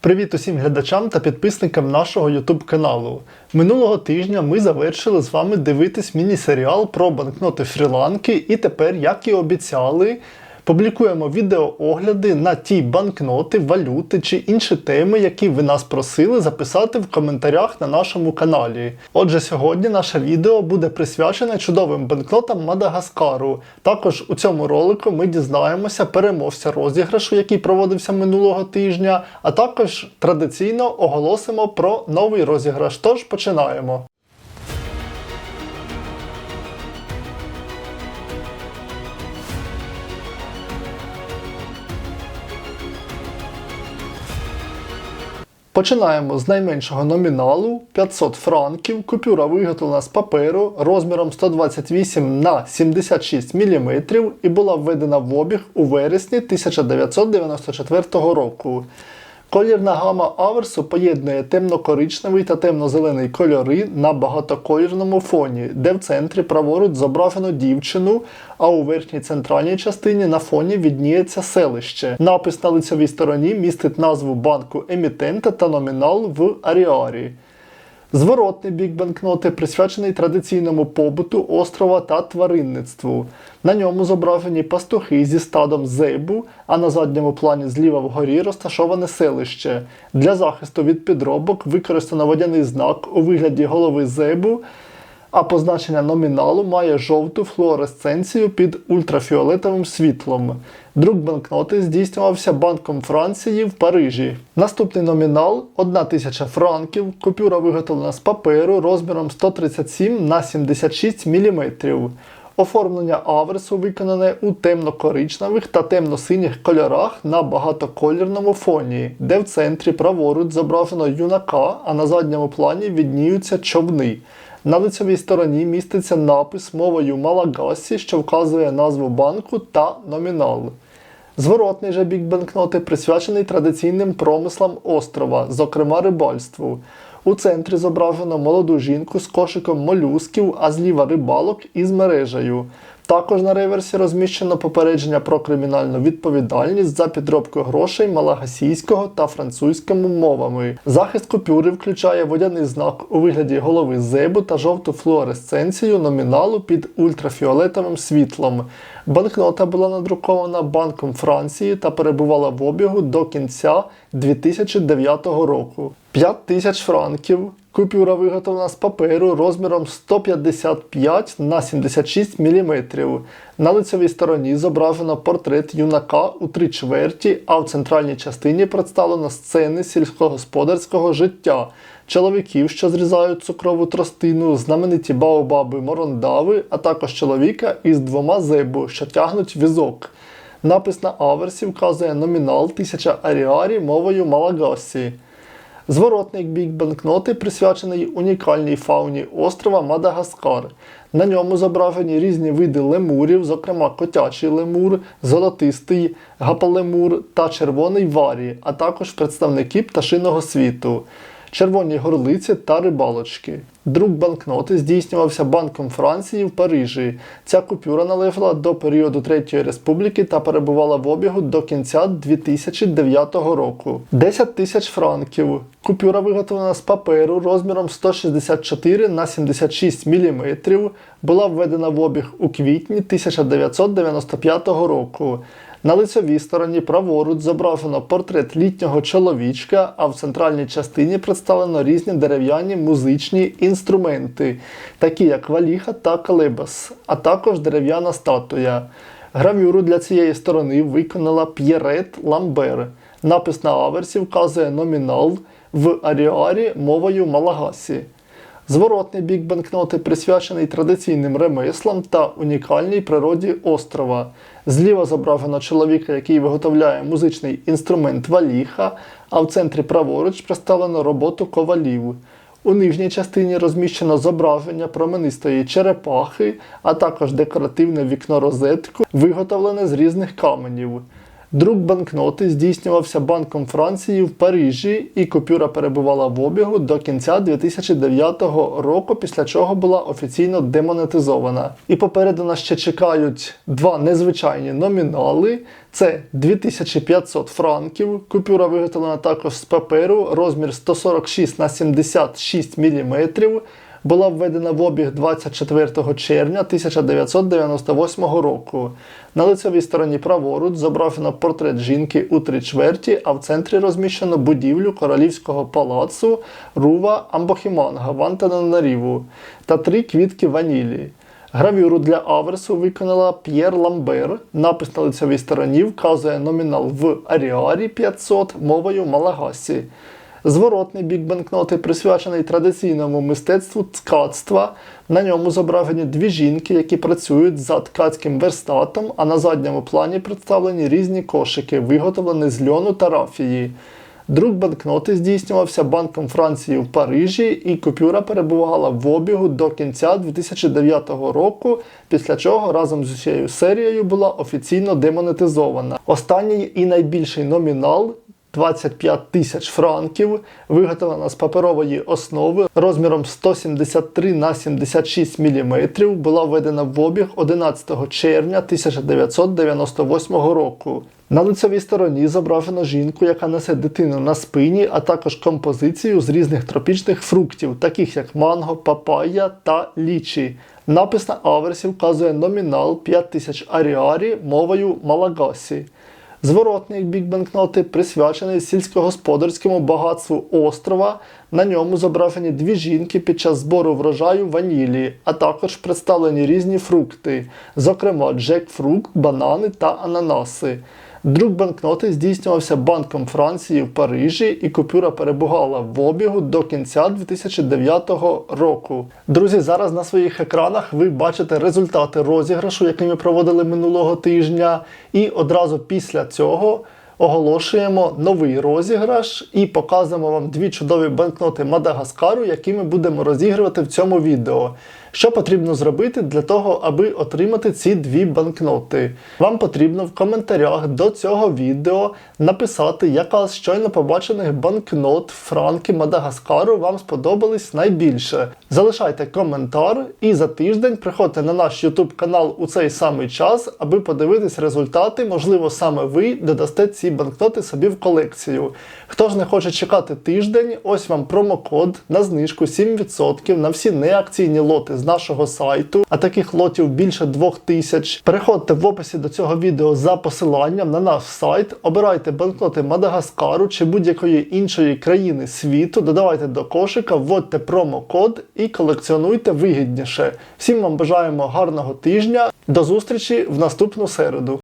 Привіт усім глядачам та підписникам нашого YouTube каналу. Минулого тижня ми завершили з вами дивитись міні-серіал про банкноти Фрі-Ланки, і тепер, як і обіцяли, публікуємо відеоогляди на ті банкноти, валюти чи інші теми, які ви нас просили записати в коментарях на нашому каналі. Отже, сьогодні наше відео буде присвячене чудовим банкнотам Мадагаскару. Також у цьому ролику ми дізнаємося переможця розіграшу, який проводився минулого тижня, а також традиційно оголосимо про новий розіграш. Тож починаємо. Починаємо з найменшого номіналу 500 франків. Купюра виготовлена з паперу розміром 128 на 76 мм і була введена в обіг у вересні 1994 року. Колірна гама аверсу поєднує темно-коричневий та темно-зелений кольори на багатоколірному фоні, де в центрі праворуч зображено дівчину, а у верхній центральній частині на фоні відніється селище. Напис на лицевій стороні містить назву банку емітента та номінал в аріарі. Зворотний бік банкноти присвячений традиційному побуту острова та тваринництву. На ньому зображені пастухи зі стадом зейбу, а на задньому плані зліва вгорі розташоване селище. Для захисту від підробок використано водяний знак у вигляді голови зебу, а позначення номіналу має жовту флуоресценцію під ультрафіолетовим світлом. Друк банкноти здійснювався Банком Франції в Парижі. Наступний номінал 1000 франків. Купюра виготовлена з паперу розміром 137 на 76 мм. Оформлення аверсу виконане у темно-коричневих та темно-синіх кольорах на багатоколірному фоні, де в центрі праворуч зображено юнака, а на задньому плані відніються човни. На лицевій стороні міститься напис мовою Малагасі, що вказує назву банку та номінал. Зворотний же бік банкноти присвячений традиційним промислам острова, зокрема рибальству. У центрі зображено молоду жінку з кошиком молюсків, а зліва рибалок із мережею. Також на реверсі розміщено попередження про кримінальну відповідальність за підробку грошей малагасійського та французькими мовами. Захист купюри включає водяний знак у вигляді голови зебу та жовту флуоресценцію номіналу під ультрафіолетовим світлом. Банкнота була надрукована Банком Франції та перебувала в обігу до кінця 2009 року. 5 тисяч франків. Купюра виготовлена з паперу розміром 155 на 76 мм. На лицевій стороні зображено портрет юнака у три чверті, а в центральній частині представлено сцени сільськогосподарського життя. Чоловіків, що зрізають цукрову тростину, знамениті баобаби Морондави, а також чоловіка із двома зебу, що тягнуть візок. Напис на аверсі вказує номінал 1000 аріарі мовою Малагасі. Зворотний бік банкноти присвячений унікальній фауні острова Мадагаскар. На ньому зображені різні види лемурів, зокрема котячий лемур, золотистий гапалемур та червоний варі, а також представники пташиного світу. Червоні горлиці та рибалочки. Друк банкноти здійснювався Банком Франції в Парижі. Ця купюра належала до періоду Третьої Республіки та перебувала в обігу до кінця 2009 року. 10 тисяч франків. Купюра виготовлена з паперу розміром 164 на 76 мм, була введена в обіг у квітні 1995 року. На лицевій стороні праворуч зображено портрет літнього чоловічка, а в центральній частині представлено різні дерев'яні музичні інструменти, такі як валіха та калебас, а також дерев'яна статуя. Гравюру для цієї сторони виконала П'єрет Ламбер. Напис на аверсі вказує номінал в аріарі мовою Малагасі. Зворотний бік банкноти присвячений традиційним ремеслам та унікальній природі острова. Зліва зображено чоловіка, який виготовляє музичний інструмент валіха, а в центрі праворуч представлено роботу ковалів. У нижній частині розміщено зображення променистої черепахи, а також декоративне вікно розетку, виготовлене з різних каменів. Друк банкноти здійснювався Банком Франції в Парижі, і купюра перебувала в обігу до кінця 2009 року, після чого була офіційно демонетизована. І попереду нас ще чекають два незвичайні номінали. Це 2500 франків. Купюра виготовлена також з паперу, розмір 146 на 76 мм. Була введена в обіг 24 червня 1998 року. На лицевій стороні праворуч зображено портрет жінки у три чверті, а в центрі розміщено будівлю королівського палацу Рува Амбохіманга в Антананаріву та три квітки ванілі. Гравюру для аверсу виконала П'єр Ламбер. Напис на лицевій стороні вказує номінал в Аріарі 500 мовою Малагасі. Зворотний бік банкноти присвячений традиційному мистецтву ткацтва. На ньому зображені дві жінки, які працюють за ткацьким верстатом, а на задньому плані представлені різні кошики, виготовлені з льону та рафії. Друк банкноти здійснювався Банком Франції в Парижі, і купюра перебувала в обігу до кінця 2009 року, після чого разом з усією серією була офіційно демонетизована. Останній і найбільший номінал 25 тисяч франків, виготовлена з паперової основи розміром 173 на 76 мм, була введена в обіг 11 червня 1998 року. На лицевій стороні зображено жінку, яка несе дитину на спині, а також композицію з різних тропічних фруктів, таких як манго, папайя та лічі. Напис на аверсі вказує номінал 5000 аріарі мовою Малагасі. Зворотний бік банкноти присвячений сільськогосподарському багатству острова. На ньому зображені дві жінки під час збору врожаю ванілі, а також представлені різні фрукти, зокрема джекфрукт, банани та ананаси. Друк банкноти здійснювався Банком Франції в Парижі, і купюра перебувала в обігу до кінця 2009 року. Друзі, зараз на своїх екранах ви бачите результати розіграшу, який ми проводили минулого тижня, і одразу після цього. Оголошуємо новий розіграш і показуємо вам дві чудові банкноти Мадагаскару, які ми будемо розігрувати в цьому відео. Що потрібно зробити для того, аби отримати ці дві банкноти? Вам потрібно в коментарях до цього відео написати, яка з щойно побачених банкнот Франки Мадагаскару вам сподобались найбільше. Залишайте коментар і за тиждень приходьте на наш YouTube канал у цей самий час, аби подивитись результати. Можливо, саме ви додасте ці банкноти собі в колекцію. Хто ж не хоче чекати тиждень, ось вам промокод на знижку 7% на всі неакційні лоти з нашого сайту, а таких лотів більше 2000. Переходьте в описі до цього відео за посиланням на наш сайт, обирайте банкноти Мадагаскару чи будь-якої іншої країни світу, додавайте до кошика, вводьте промокод і колекціонуйте вигідніше. Всім вам бажаємо гарного тижня. До зустрічі в наступну середу.